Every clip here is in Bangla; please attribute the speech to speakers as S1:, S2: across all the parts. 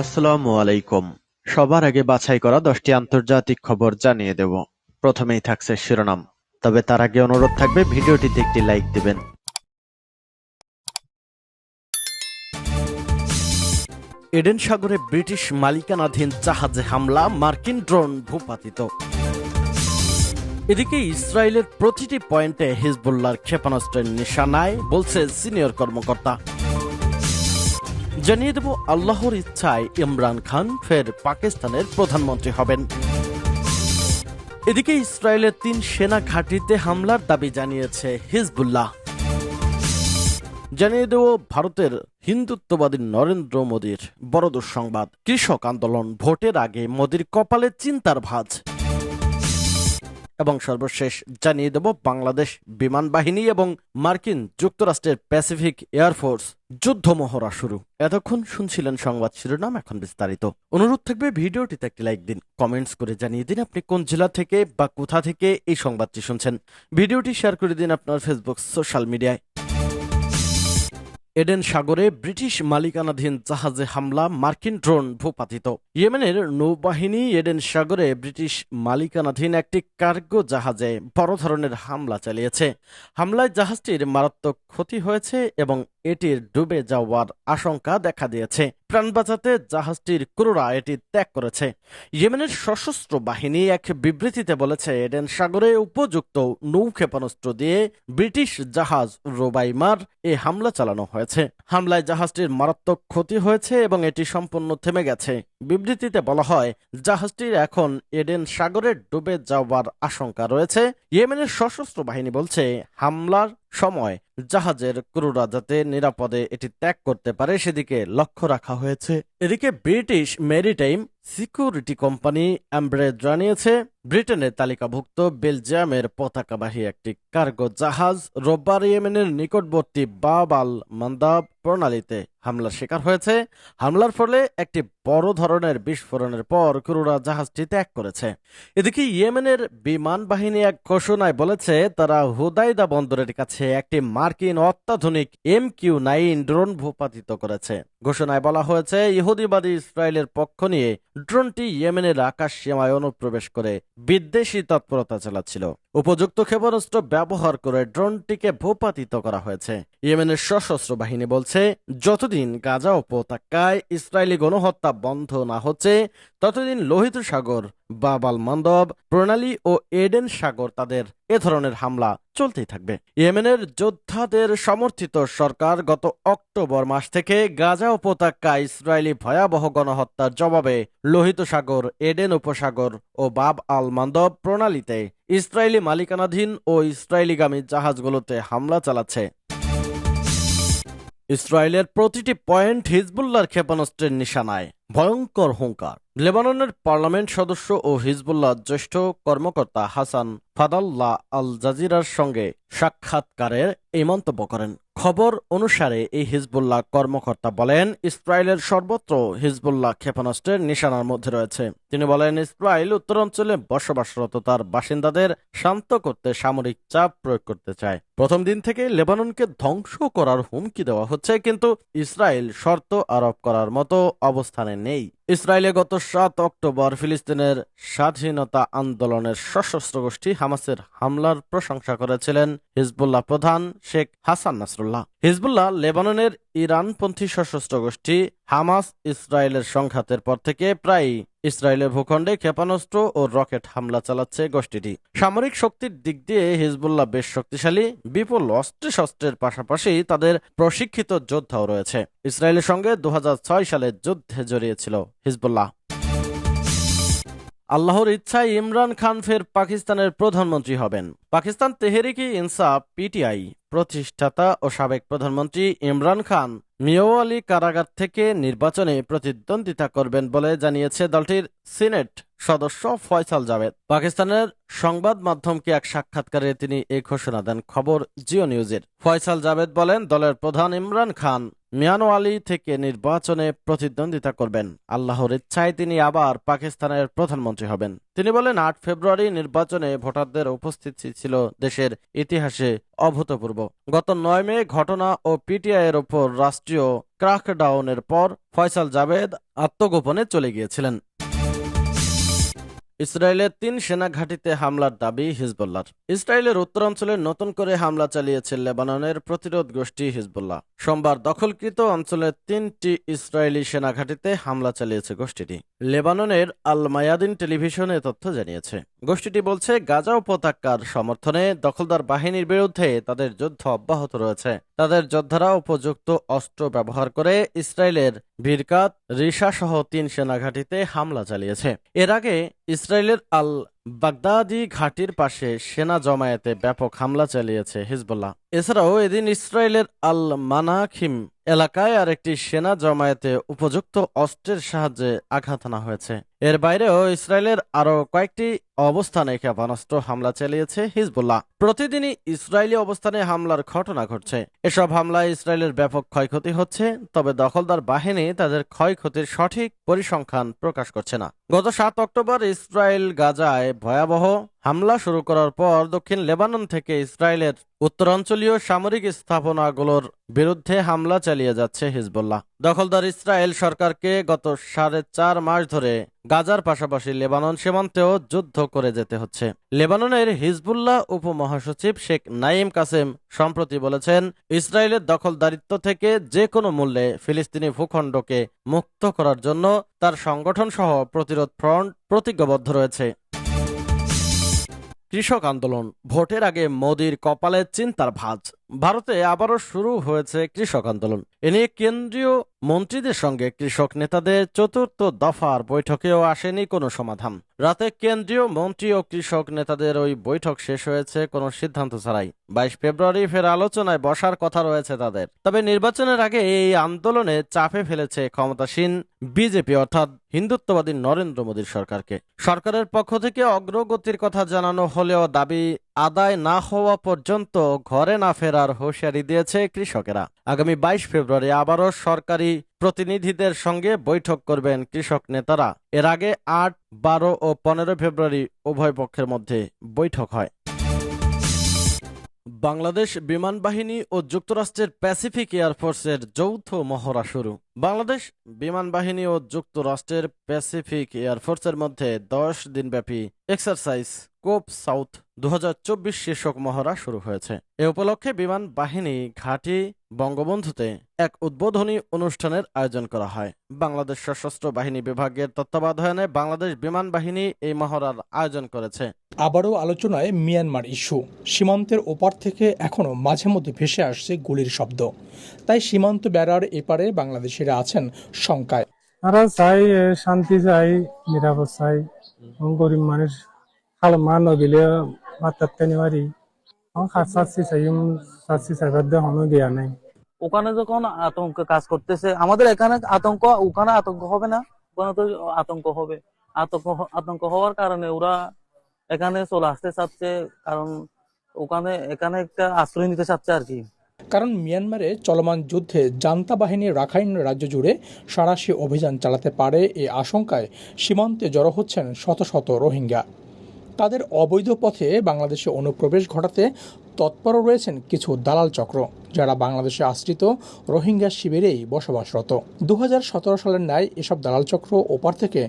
S1: আসসালামু আলাইকুম। সবার আগে বাছাই করা দশটি আন্তর্জাতিক খবর জানিয়ে দেব। প্রথমেই থাকছে শিরোনাম। তবে তার আগে অনুরোধ থাকবে, ভিডিওটিতে একটি লাইক দিবেন। এডেন সাগরে ব্রিটিশ মালিকানাধীন জাহাজে হামলা, মার্কিন ড্রোন ভূপাতিত। এদিকে ইসরায়েলের প্রতিটি পয়েন্টে হিজবুল্লাহর ক্ষেপণাস্ত্রের নিশানায় বলছে সিনিয়র কর্মকর্তা। জানিয়ে দেব, আল্লাহর ইচ্ছায় ইমরান খান ফের পাকিস্তানের প্রধানমন্ত্রী হবেন। এদিকে ইসরায়েলের তিন সেনা ঘাঁটিতে হামলার দাবি জানিয়েছে হিজবুল্লাহ। জানিয়ে দেব, ভারতের হিন্দুত্ববাদী নরেন্দ্র মোদীর বড় দুঃসংবাদ। কৃষক আন্দোলন ভোটের আগে মোদীর কপালে চিন্তার ভাঁজ। এবং সর্বশেষ জানিয়ে দেব, বাংলাদেশ বিমান বাহিনী এবং মার্কিন যুক্তরাষ্ট্রের প্যাসিফিক এয়ারফোর্স যুদ্ধ মহড়া শুরু। এতক্ষণ শুনছিলেন সংবাদ শিরোনাম, এখন বিস্তারিত। অনুরোধ থাকবে, ভিডিওটিতে একটি লাইক দিন, কমেন্টস করে জানিয়ে দিন আপনি কোন জেলা থেকে বা কোথা থেকে এই সংবাদটি শুনছেন। ভিডিওটি শেয়ার করে দিন আপনার ফেসবুক, সোশ্যাল মিডিয়ায়। এডেন সাগরে ব্রিটিশ মালিকানাধীন জাহাজে হামলা, মার্কিন ড্রোন ভূপাতিত। ইয়েমেনের নৌবাহিনী এডেন সাগরে ব্রিটিশ মালিকানাধীন একটি কার্গো জাহাজে বড় ধরনের হামলা চালিয়েছে। হামলায় জাহাজটির মারাত্মক ক্ষতি হয়েছে এবং এটির ডুবে যাওয়ার আশঙ্কা দেখা দিয়েছে। প্রাণ বাঁচাতে জাহাজটির ক্রুরা এটি ত্যাগ করেছে। ইয়েমেনের সশস্ত্র বাহিনী এক বিবৃতিতে বলেছে, এডেন সাগরে উপযুক্ত নৌ ক্ষেপণাস্ত্র দিয়ে ব্রিটিশ জাহাজ রোবাইমার এ হামলা চালানো হয়েছে। হামলায় জাহাজটির মারাত্মক ক্ষতি হয়েছে এবং এটি সম্পূর্ণ থেমে গেছে। বিবৃতিতে বলা হয়, জাহাজটির এখন এডেন সাগরে ডুবে যাওয়ার আশঙ্কা রয়েছে। ইয়েমেনের সশস্ত্র বাহিনী বলছে, হামলার সময় জাহাজের ক্রুরা যাতে নিরাপদে এটি ত্যাগ করতে পারে, সেদিকে লক্ষ্য রাখা হয়েছে। এদিকে British maritime security company Ambrey জানিয়েছে ব্রিটেনের তালিকাভুক্ত বেলজিয়ামের পতাকাবাহী একটি কার্গো জাহাজ রোববার ইয়েমেনের নিকটবর্তী বাব বাবাল মান্দাব প্রণালীতে হামলার শিকার হয়েছে। হামলার ফলে একটি বড় ধরনের বিস্ফোরণের পর ক্রুরা জাহাজটি ত্যাগ করেছে। এদিকে ইয়েমেনের বিমান বাহিনী এক ঘোষণায় বলেছে, তারা হুদাইদা বন্দরের কাছে একটি মার্কিন অত্যাধুনিক এম কিউ নাইন ড্রোন ভূপাতিত করেছে। ঘোষণায় বলা হয়েছে, ইহুদিবাদী ইসরায়েলের পক্ষ নিয়ে ড্রোনটি ইয়েমেনের আকাশ সীমায় অনুপ্রবেশ করে বিদ্বেষী তৎপরতা চালাচ্ছিল। উপযুক্ত ক্ষেপণাস্ত্র ব্যবহার করে ড্রোনটিকে ভূপাতিত করা হয়েছে। ইয়েমেনের সশস্ত্র বাহিনী বলছে, যতদিন গাজা উপত্যকায় ইসরায়েলি গণহত্যা বন্ধ না হচ্ছে, ততদিন লোহিত সাগর বাবাল মন্দব, প্রণালী ও এডেন সাগর তাদের এ ধরনের হামলা চলতেই থাকবে। ইয়েমেনের যোদ্ধাদের সমর্থিত সরকার গত অক্টোবর মাস থেকে গাজা উপত্যকায় ইসরায়েলি ভয়াবহ গণহত্যার জবাবে লোহিত সাগর, এডেন উপসাগর ও বাব আল মান্দব প্রণালীতে ইসরায়েলি মালিকানাধীন ও ইসরায়েলিগামী জাহাজগুলোতে হামলা চালাচ্ছে। ইসরায়েলের প্রতিটি পয়েন্ট হিজবুল্লার ক্ষেপণাস্ত্রের নিশানায়। ভয়ঙ্কর হুঙ্কার। লেবাননের পার্লামেন্ট সদস্য ও হিজবুল্লাহ জ্যেষ্ঠ কর্মকর্তা হাসান ফাদাল্লাহ আল জাজিরার সঙ্গে সাক্ষাৎকারের এই মন্তব্য করেন। খবর অনুসারে এই হিজবুল্লাহ কর্মকর্তা বলেন, ইসরায়েলের সর্বত্র হিজবুল্লাহ ক্ষেপণাস্ত্রের নিশানার মধ্যে রয়েছে। তিনি বলেন, ইসরায়েল উত্তরাঞ্চলে বসবাসরত তার বাসিন্দাদের শান্ত করতে সামরিক চাপ প্রয়োগ করতে চায়। প্রথম দিন থেকে লেবাননকে ধ্বংস করার হুমকি দেওয়া হচ্ছে, কিন্তু ইসরায়েল শর্ত আরোপ করার মতো অবস্থানে নেই। ইসরায়েলে গত সাত অক্টোবর ফিলিস্তিনের স্বাধীনতা আন্দোলনের সশস্ত্র গোষ্ঠী হামাসের হামলার প্রশংসা করেছিলেন হিজবুল্লাহ প্রধান শেখ হাসান নাসরুল্লাহ। হিজবুল্লাহ লেবাননের ইরানপন্থী সশস্ত্র গোষ্ঠী হামাস ইসরায়েলের সংঘাতের পর থেকে প্রায় ইসরায়েলের ভূখণ্ডে ক্ষেপণাস্ত্র ও রকেট হামলা চালাচ্ছে গোষ্ঠীটি। সামরিক শক্তির দিক দিয়ে হিজবুল্লাহ বেশ শক্তিশালী, বিপুল অস্ত্র শস্ত্রের পাশাপাশি তাদের প্রশিক্ষিত যোদ্ধাও রয়েছে। ইসরায়েলের সঙ্গে দু হাজার ছয় সালে যুদ্ধে জড়িয়েছিল হিজবুল্লাহ। আল্লাহর ইচ্ছায় ইমরান খান ফের পাকিস্তানের প্রধানমন্ত্রী হবেন। পাকিস্তান তেহরিকি ইনসাফ, পিটিআই প্রতিষ্ঠাতা ও সাবেক প্রধানমন্ত্রী ইমরান খান মিয়াওয়ালি কারাগার থেকে নির্বাচনে প্রতিদ্বন্দ্বিতা করবেন বলে জানিয়েছে দলটির সিনেট সদস্য ফয়সাল জাভেদ। পাকিস্তানের সংবাদ মাধ্যমকে এক সাক্ষাৎকারে তিনি এই ঘোষণা দেন খবর জিও নিউজের। ফয়সাল জাভেদ বলেন, দলের প্রধান ইমরান খান মিয়ানওয়ালি থেকে নির্বাচনে প্রতিদ্বন্দ্বিতা করবেন। আল্লাহর ইচ্ছায় তিনি আবার পাকিস্তানের প্রধানমন্ত্রী হবেন। তিনি বলেন, আট ফেব্রুয়ারি নির্বাচনে ভোটারদের উপস্থিতি ছিল দেশের ইতিহাসে অভূতপূর্ব। গত নয় মে ঘটনা ও পিটিআই এর ওপর রাষ্ট্র রাষ্ট্রীয় ক্রাকডাউনের পর ফয়সাল জাভেদ আত্মগোপনে চলে গিয়েছিলেন। ইসরায়েলের তিন সেনা ঘাঁটিতে হামলার দাবি হিজবুল্লাহর। ইসরায়েলের উত্তরাঞ্চলে নতুন করে হামলা চালিয়েছে লেবাননের প্রতিরোধ গোষ্ঠী হিজবুল্লাহ। সোমবার দখলকৃত অঞ্চলের তিনটি ইসরায়েলি সেনা ঘাঁটিতে হামলা চালিয়েছে গোষ্ঠীটি। লেবাননের আল মায়াদিন টেলিভিশন তথ্য জানিয়েছে। গোষ্ঠীটি বলছে, গাজা উপত্যকার সমর্থনে দখলদার বাহিনীর বিরুদ্ধে তাদের যুদ্ধ অব্যাহত রয়েছে। তাদের যোদ্ধারা উপযুক্ত অস্ত্র ব্যবহার করে ইসরায়েলের ভিরকাত রিসা সহ তিন সেনাঘাটিতে হামলা চালিয়েছে। এর আগে ইসরায়েলের আল বাগদাদি ঘাটির পাশে সেনা জমায়েতে ব্যাপক হামলা চালিয়েছে হিজবুল্লাহ। এছাড়াও এদিন ইসরায়েলের আল মানাখিম এলাকায় আরেকটি সেনা জমায়েতে উপযুক্ত অস্ত্রের সাহায্যে আঘাত আনা হয়েছে। এর বাইরেও ইসরায়েলের আরও কয়েকটি অবস্থানে ক্ষেপণাস্ত্র হামলা চালিয়েছে হিজবুল্লাহ। প্রতিদিনই ইসরায়েলি অবস্থানে হামলার ঘটনা ঘটছে। এসব হামলায় ইসরায়েলের ব্যাপক ক্ষয়ক্ষতি হচ্ছে, তবে দখলদার বাহিনী তাদের ক্ষয়ক্ষতির সঠিক পরিসংখ্যান প্রকাশ করছে না। গত সাত অক্টোবর ইসরায়েল গাজায় ভয়াবহ হামলা শুরু করার পর দক্ষিণ লেবানন থেকে ইসরায়েলের উত্তরাঞ্চলীয় সামরিক স্থাপনাগুলোর বিরুদ্ধে হামলা চালিয়ে যাচ্ছে হিজবুল্লাহ। দখলদার ইসরায়েল সরকারকে গত সাড়ে চার মাস ধরে গাজার পাশাপাশি লেবানন সীমান্তেও যুদ্ধ করে যেতে হচ্ছে। লেবাননের হিজবুল্লাহ উপমহাসচিব শেখ নাইম কাসেম সম্প্রতি বলেছেন, ইসরায়েলের দখলদারিত্ব থেকে যে কোনো মূল্যে ফিলিস্তিনি ভূখণ্ডকে মুক্ত করার জন্য তার সংগঠন সহ প্রতিরোধ ফ্রন্ট প্রতিজ্ঞাবদ্ধ রয়েছে। কৃষক আন্দোলন ভোটের আগে মোদির কপালে চিন্তার ভাঁজ। ভারতে আবারও শুরু হয়েছে কৃষক আন্দোলন। এ নিয়ে কেন্দ্রীয় মন্ত্রীদের সঙ্গে কৃষক নেতাদের চতুর্থ দফার বৈঠকেও আসেনি কোনো সমাধান। রাতে কেন্দ্রীয় মন্ত্রী ও কৃষক নেতাদের ওই বৈঠক শেষ হয়েছে কোনো সিদ্ধান্ত ছাড়াই। বাইশ ফেব্রুয়ারি ফের আলোচনায় বসার কথা রয়েছে তাদের। তবে নির্বাচনের আগে এই আন্দোলনে চাপে ফেলেছে ক্ষমতাসীন বিজেপি, অর্থাৎ হিন্দুত্ববাদী নরেন্দ্র মোদীর সরকারকে। সরকারের পক্ষ থেকে অগ্রগতির কথা জানানো হলেও দাবি আদায় না হওয়া পর্যন্ত ঘরে না ফেরার হুঁশিয়ারি দিয়েছে কৃষকেরা। আগামী বাইশ ফেব্রুয়ারি আবারও সরকারি প্রতিনিধিদের সঙ্গে বৈঠক করবেন কৃষক নেতারা। এর আগে আট, বারো ও পনেরো ফেব্রুয়ারি উভয় পক্ষের মধ্যে বৈঠক হয়। বাংলাদেশ বিমান বাহিনী ও যুক্তরাষ্ট্রের প্যাসিফিক এয়ারফোর্সের যৌথ মহড়া শুরু। বাংলাদেশ বিমান বাহিনী ও যুক্তরাষ্ট্রের প্যাসিফিক এয়ারফোর্সের মধ্যে দশ দিনব্যাপী এক্সারসাইজ কোপ সাউথ দু শীর্ষক মহড়া শুরু হয়েছে। এ উপলক্ষে বিমান বাহিনী ঘাঁটি বঙ্গবন্ধুতে এক উদ্বোধনী অনুষ্ঠানের আয়োজন করা হয়। বাংলাদেশ সশস্ত্র বাহিনী বিভাগের তত্ত্বাবধানে বাংলাদেশ বিমান বাহিনী এই মহড়ার আয়োজন করেছে।
S2: আবারও আলোচনায় মিয়ানমার ইস্যু। সীমান্তের ওপার থেকে এখনও মাঝে মধ্যে ভেসে আসছে গুলির শব্দ। তাই সীমান্ত বেড়ার এপারে বাংলাদেশিরা আছেন শঙ্কায়।
S3: তারা চাই শান্তি চাই নিরাপদ চাই গরিব মানুষ খাল মা নগিলে মাতাতে নিবারি আমার খাস চাচ্ছি চাই চাচ্ছি চাইবার দেখানো দিয়া নাই
S4: ওখানে যখন আতঙ্ক কাজ করতেছে আমাদের এখানে আতঙ্ক ওখানে আতঙ্ক হবে না ওখানে তো আতঙ্ক হবে আতঙ্ক আতঙ্ক হওয়ার কারণে ওরা এখানে চলে আসতে চাচ্ছে কারণ ওখানে এখানে একটা আশ্রয় নিতে চাচ্ছে আর কি
S2: কারণ মিয়ানমারে চলমান যুদ্ধে জান্তা বাহিনী রাখাইন রাজ্য জুড়ে সাঁড়াশি অভিযান চালাতে পারে এই আশঙ্কায় সীমান্তে জড়ো হচ্ছেন শত শত রোহিঙ্গা তাদের অবৈধ পথে বাংলাদেশে অনুপ্রবেশ ঘটাতে তৎপর রয়েছেন কিছু দালাল চক্র, যারা বাংলাদেশে আশ্রিত রোহিঙ্গা শিবিরেই বসবাসরত। দু হাজার সতেরো সালের ন্যায় এসব দালাল চক্র ওপার থেকে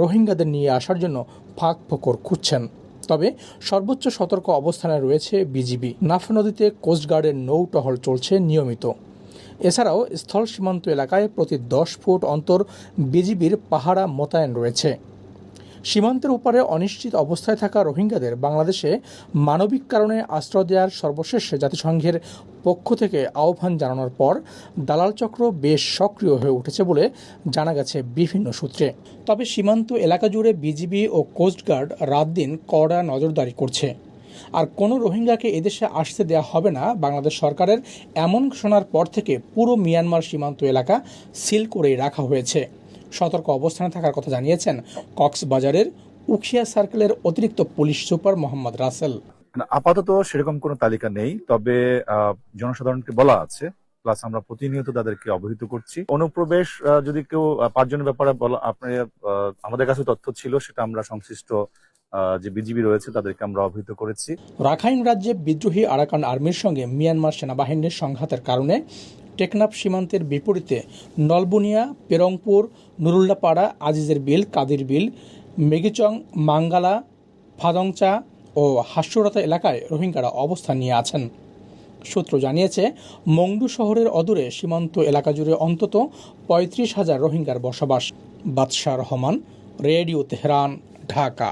S2: রোহিঙ্গাদের নিয়ে আসার জন্য ফাঁক ফোকর খুঁজছেন। তবে সর্বোচ্চ সতর্ক অবস্থানে রয়েছে বিজিবি। নাফ নদীতে কোস্টগার্ডের নৌ টহল চলছে নিয়মিত। এছাড়াও স্থল সীমান্ত এলাকায় প্রতি দশ ফুট অন্তর বিজিবির পাহারা মোতায়েন রয়েছে। সীমান্তের উপরে অনিশ্চিত অবস্থায় থাকা রোহিঙ্গাদের বাংলাদেশে মানবিক কারণে আশ্রয় দেওয়ার সর্বশেষ জাতিসংঘের পক্ষ থেকে আহ্বান জানানোর পর দালাল চক্র বেশ সক্রিয় হয়ে উঠেছে বলে জানা গেছে বিভিন্ন সূত্রে। তবে সীমান্ত এলাকা জুড়ে বিজিবি ও কোস্টগার্ড রাত দিন কড়া নজরদারি করছে। আর কোনো রোহিঙ্গাকে এদেশে আসতে দেওয়া হবে না বাংলাদেশ সরকারের এমন ঘোষণার পর থেকে পুরো মিয়ানমার সীমান্ত এলাকা সিল করেই রাখা হয়েছে। সতর্ক অবস্থানে থাকার কথা জানিয়েছেন কক্সবাজারের উখিয়া সার্কেলের অতিরিক্ত পুলিশ সুপার মোহাম্মদ রাসেল।
S5: আপাতত সেরকম কোনো তালিকা নেই তবে জনসাধারণকে বলা আছে প্লাস আমরা প্রতিনিয়ত তাদেরকে অবহিত করছি। অনুপ্রবেশ যদি কেউ পাঁচজনের ব্যাপারে বলা আপনার আমাদের কাছে তথ্য ছিল সেটা আমরা সংশ্লিষ্ট যে বিজিবি রয়েছে তাদেরকে আমরা অবহিত করেছি।
S2: রাখাইন রাজ্যে বিদ্রোহী আরাকান আর্মির সঙ্গে মিয়ানমার সেনাবাহিনীর সংঘাতের কারণে টেকনাফ সীমান্তের বিপরীতে নলবুনিয়া, পেরংপুর নুরুল্লাপাড়া আজিজের বিল, কাদির বিল, মেগিচং, মাঙ্গালা, ফাদংচা ও হাস্যরতা এলাকায় রোহিঙ্গারা অবস্থান নিয়ে আছেন। সূত্র জানিয়েছে, মংডু শহরের অদূরে সীমান্ত এলাকা জুড়ে অন্তত পঁয়ত্রিশ হাজার রোহিঙ্গার বসবাস। বাদশাহ রহমান, রেডিও তেহরান, ঢাকা।